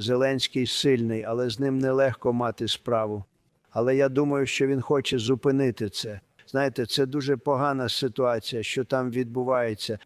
Зеленський сильний, але з ним нелегко мати справу. Але я думаю, що він хоче зупинити це. Знаєте, це дуже погана ситуація, що там відбувається.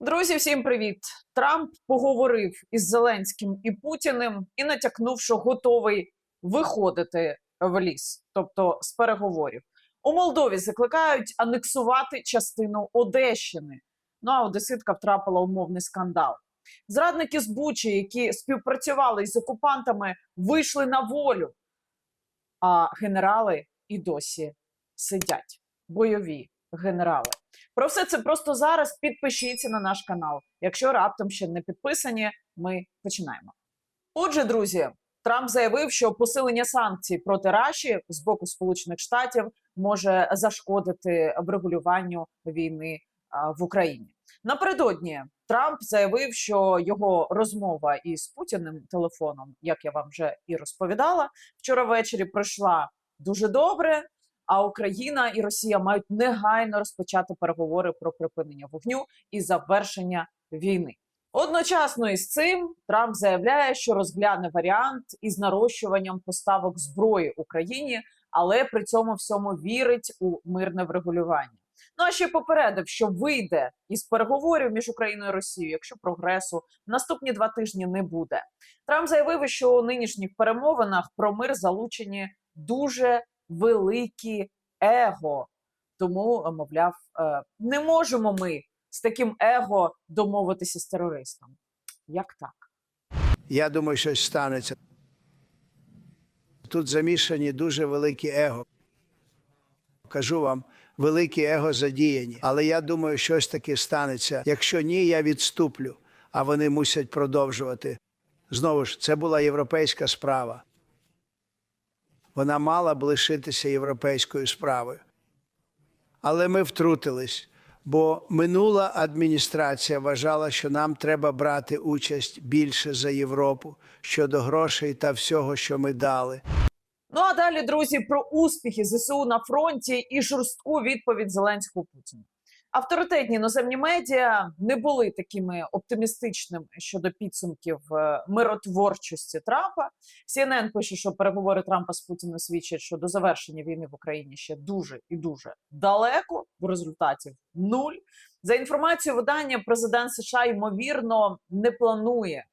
Друзі, всім привіт! Трамп поговорив із Зеленським і Путіним і натякнув, що готовий виходити в ліс, тобто з переговорів. У Молдові закликають анексувати частину Одещини. Ну а Одеситка втрапила у мовний скандал. Зрадники з Бучі, які співпрацювали із окупантами, вийшли на волю. А генерали і досі сидять. Бойові генерали. Про все це просто зараз підпишіться на наш канал. Якщо раптом ще не підписані, ми починаємо. Отже, друзі, Трамп заявив, що посилення санкцій проти Раші з боку Сполучених Штатів може зашкодити врегулюванню війни в Україні. Напередодні Трамп заявив, що його розмова із Путіним телефоном, як я вам вже і розповідала, вчора ввечері пройшла дуже добре. А Україна і Росія мають негайно розпочати переговори про припинення вогню і завершення війни. Одночасно із цим Трамп заявляє, що розгляне варіант із нарощуванням поставок зброї Україні, але при цьому всьому вірить у мирне врегулювання. Ну а ще попередив, що вийде із переговорів між Україною і Росією, якщо прогресу в наступні два тижні не буде. Трамп заявив, що у нинішніх перемовинах про мир залучені дуже великі его. Тому, мовляв, е, не можемо ми з таким его домовитися з терористом. Як так? Я думаю, щось станеться. Тут замішані дуже великі его. Кажу вам, великі его задіяні. Але я думаю, щось таке станеться. Якщо ні, я відступлю, а вони мусять продовжувати. Знову ж, це була європейська справа. Вона мала б лишитися європейською справою. Але ми втрутились, бо минула адміністрація вважала, що нам треба брати участь більше за Європу щодо грошей та всього, що ми дали. Ну а далі, друзі, про успіхи ЗСУ на фронті і жорстку відповідь Зеленського Путіна. Авторитетні іноземні медіа не були такими оптимістичними щодо підсумків е, миротворчості Трампа. CNN пише, що переговори Трампа з Путіним свідчать, що до завершення війни в Україні ще дуже і дуже далеко. В результаті нуль. За інформацією видання, президент США ймовірно не планує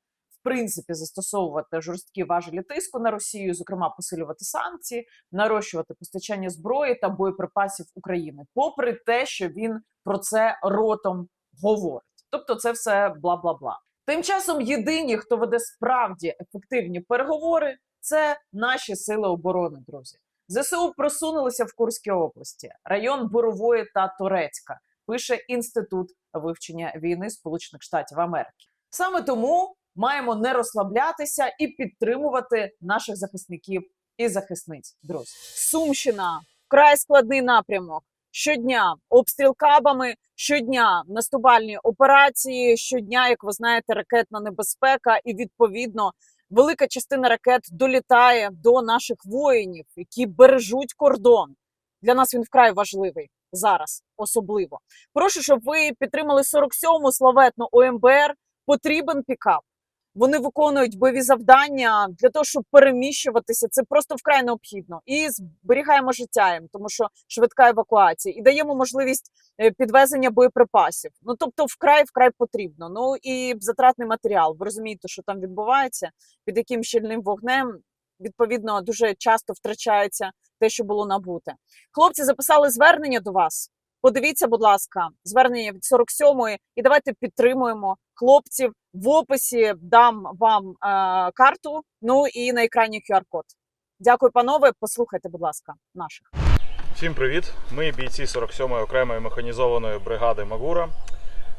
принципі застосовувати жорсткі важелі тиску на Росію, зокрема посилювати санкції, нарощувати постачання зброї та боєприпасів України, попри те, що він про це ротом говорить. Тобто, це все бла бла бла. Тим часом єдині, хто веде справді ефективні переговори, це наші сили оборони, друзі. ЗСУ просунулися в Курській області, район Борової та Турецька. Пише інститут вивчення війни Сполучених Штатів Америки. Саме тому маємо не розслаблятися і підтримувати наших захисників і захисниць. Друзі, Сумщина вкрай складний напрямок. Щодня обстріл кабами, щодня наступальні операції, щодня, як ви знаєте, ракетна небезпека, і відповідно велика частина ракет долітає до наших воїнів, які бережуть кордон. Для нас він вкрай важливий зараз, особливо. Прошу, щоб ви підтримали 47-му славетну ОМБР. Потрібен пікап. Вони виконують бойові завдання для того, щоб переміщуватися. Це просто вкрай необхідно. І зберігаємо життя їм, тому що швидка евакуація, і даємо можливість е, підвезення боєприпасів. Ну тобто, вкрай вкрай потрібно. Ну і затратний матеріал. Ви розумієте, що там відбувається, під яким щільним вогнем. Відповідно, дуже часто втрачається те, що було набуте. Хлопці записали звернення до вас. Подивіться, будь ласка, звернення від 47-ї, і давайте підтримуємо хлопців. В описі дам вам е, карту. Ну і на екрані QR-код. Дякую, панове. Послухайте, будь ласка, наших. Всім привіт! Ми бійці 47-ї окремої механізованої бригади Магура.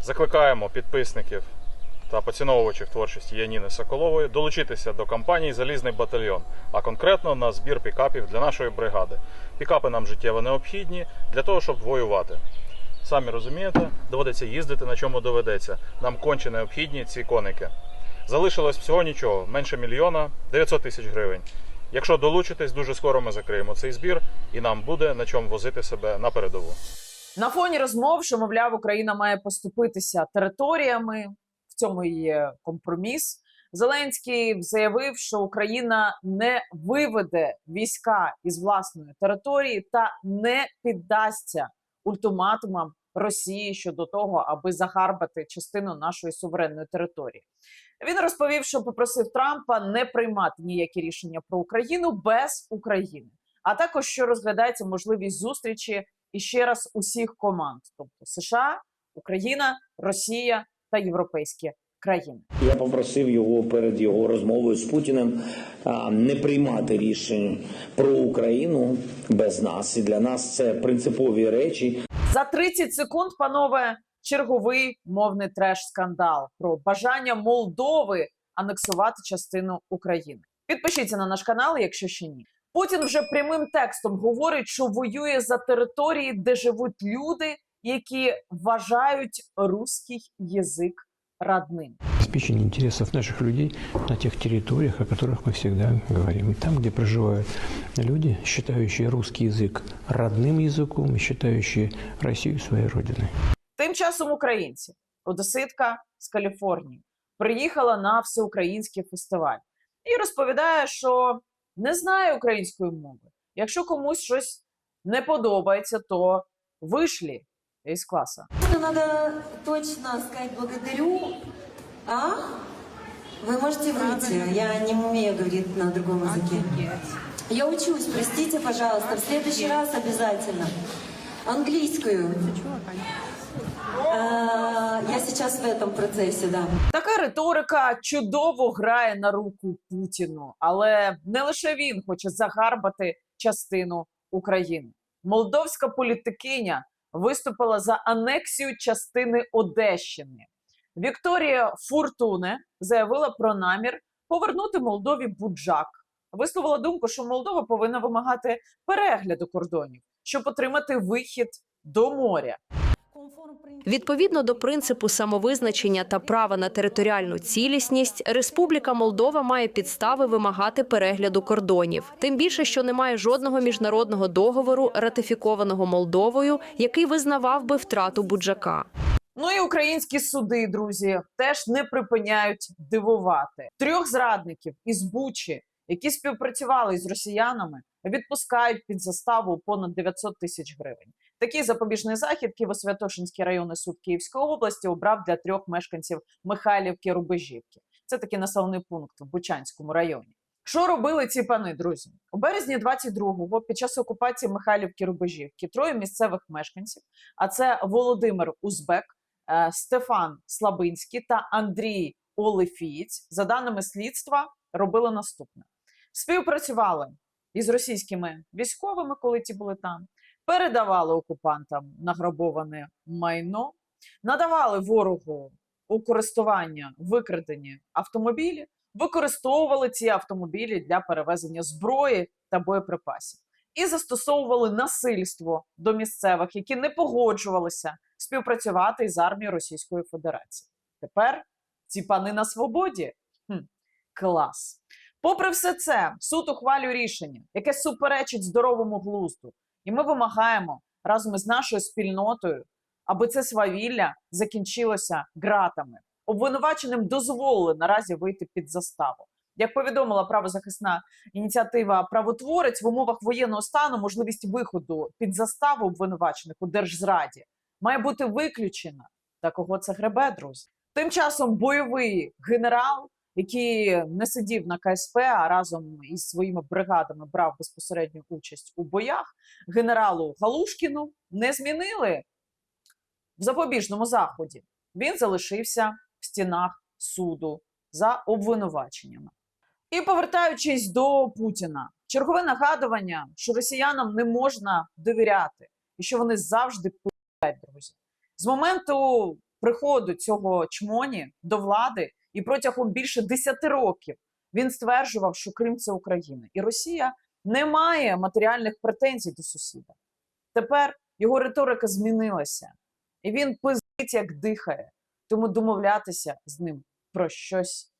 Закликаємо підписників та поціновувачів творчості Яніни Соколової долучитися до кампанії Залізний батальйон, а конкретно на збір пікапів для нашої бригади. Пікапи нам життєво необхідні для того, щоб воювати. Самі розумієте, доводиться їздити, на чому доведеться. Нам конче необхідні ці коники. Залишилось всього нічого, менше мільйона 900 тисяч гривень. Якщо долучитесь, дуже скоро ми закриємо цей збір, і нам буде на чому возити себе на передову. На фоні розмов, що мовляв, Україна має поступитися територіями. В цьому є компроміс. Зеленський заявив, що Україна не виведе війська із власної території та не піддасться ультиматумам Росії щодо того, аби загарбати частину нашої суверенної території. Він розповів, що попросив Трампа не приймати ніякі рішення про Україну без України, а також що розглядається можливість зустрічі і ще раз усіх команд, тобто США, Україна, Росія та європейські країни. Я попросив його перед його розмовою з Путіним не приймати рішень про Україну без нас. І для нас це принципові речі. За 30 секунд, панове, черговий мовний треш-скандал про бажання Молдови анексувати частину України. Підпишіться на наш канал, якщо ще ні. Путін вже прямим текстом говорить, що воює за території, де живуть люди, які вважають русський язик родним. обеспечение интересов наших людей на тех территориях, о которых мы всегда говорим. И там, где проживают люди, считающие русский язык родным языком и считающие Россию своей родиной. Тим часом українці, одеситка з Каліфорнії, приїхала на всеукраїнський фестиваль і розповідає, що не знає української мови. Якщо комусь щось не подобається, то вишлі із класа. Ну, Надо точно сказать благодарю. А? Вы можете выйти. Я не умею говорить на другом языке. Я учусь, простите, пожалуйста. В следующий раз обязательно. Английскую. А, Я сейчас в этом процессе, да. Така риторика чудово грає на руку Путіну, але не лише він хоче загарбати частину України. Молдовська політикиня виступила за анексію частини Одещини. Вікторія Фуртуне заявила про намір повернути Молдові Буджак. Висловила думку, що Молдова повинна вимагати перегляду кордонів, щоб отримати вихід до моря. Відповідно до принципу самовизначення та права на територіальну цілісність, Республіка Молдова має підстави вимагати перегляду кордонів. Тим більше, що немає жодного міжнародного договору, ратифікованого Молдовою, який визнавав би втрату буджака. Ну і українські суди, друзі, теж не припиняють дивувати. Трьох зрадників із Бучі, які співпрацювали з росіянами, відпускають під заставу понад 900 тисяч гривень. Такий запобіжний захід Києво-Святошинський районний суд Київської області обрав для трьох мешканців Михайлівки Рубежівки. Це такий населений пункт в Бучанському районі. Що робили ці пани, друзі? У березні 22-го, під час окупації Михайлівки Рубежівки, троє місцевих мешканців, а це Володимир Узбек, е, Стефан Слабинський та Андрій Олефієць, за даними слідства, робили наступне: співпрацювали із російськими військовими, коли ті були там, передавали окупантам награбоване майно, надавали ворогу у користування викрадені автомобілі, використовували ці автомобілі для перевезення зброї та боєприпасів і застосовували насильство до місцевих, які не погоджувалися співпрацювати із армією Російської Федерації. Тепер ці пани на свободі. Хм, клас. Попри все це, суд ухвалює рішення, яке суперечить здоровому глузду, і ми вимагаємо разом із нашою спільнотою, аби це свавілля закінчилося ґратами. Обвинуваченим дозволили наразі вийти під заставу. Як повідомила правозахисна ініціатива Правотворець в умовах воєнного стану можливість виходу під заставу обвинувачених у держзраді має бути виключена. Та кого це гребе, друзі? Тим часом бойовий генерал, який не сидів на КСП, а разом із своїми бригадами брав безпосередню участь у боях, генералу Галушкіну не змінили в запобіжному заході. Він залишився в стінах суду за обвинуваченнями. І повертаючись до Путіна, чергове нагадування, що росіянам не можна довіряти, і що вони завжди пи***ять, друзі. З моменту приходу цього чмоні до влади і протягом більше 10 років він стверджував, що Крим це Україна, і Росія не має матеріальних претензій до сусіда. Тепер його риторика змінилася, і він пиздить, як дихає. Тому домовлятися з ним про щось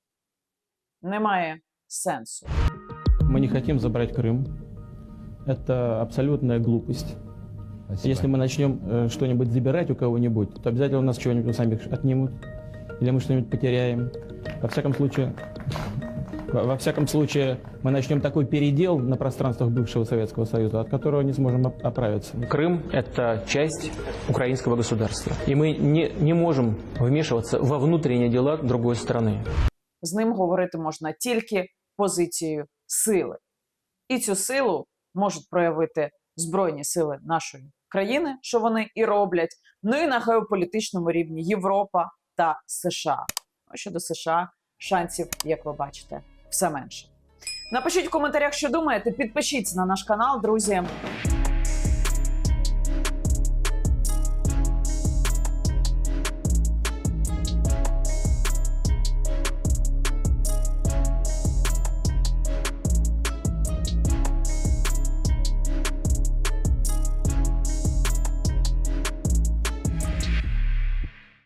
немає сенсу. Мы не хотим забрать Крым. Это абсолютная глупость. Если мы начнем э, что-нибудь забирать у кого-нибудь, то обязательно у нас чего-нибудь у самих отнимут. или мы что-нибудь потеряем. Во всяком случае, во во всяком случае, мы начнем такой передел на пространствах бывшего Советского Союза, от которого не сможем оп- оправиться. Крым – это часть украинского государства. И мы не, не можем вмешиваться во внутренние дела другой страны. З ним говорити можна тільки позицією сили. І цю силу можуть проявити Збройні сили нашої країни, що вони і роблять. Ну і на геополітичному рівні Європа та США. Ну, щодо США, шансів, як ви бачите, все менше. Напишіть в коментарях, що думаєте. Підпишіться на наш канал, друзі.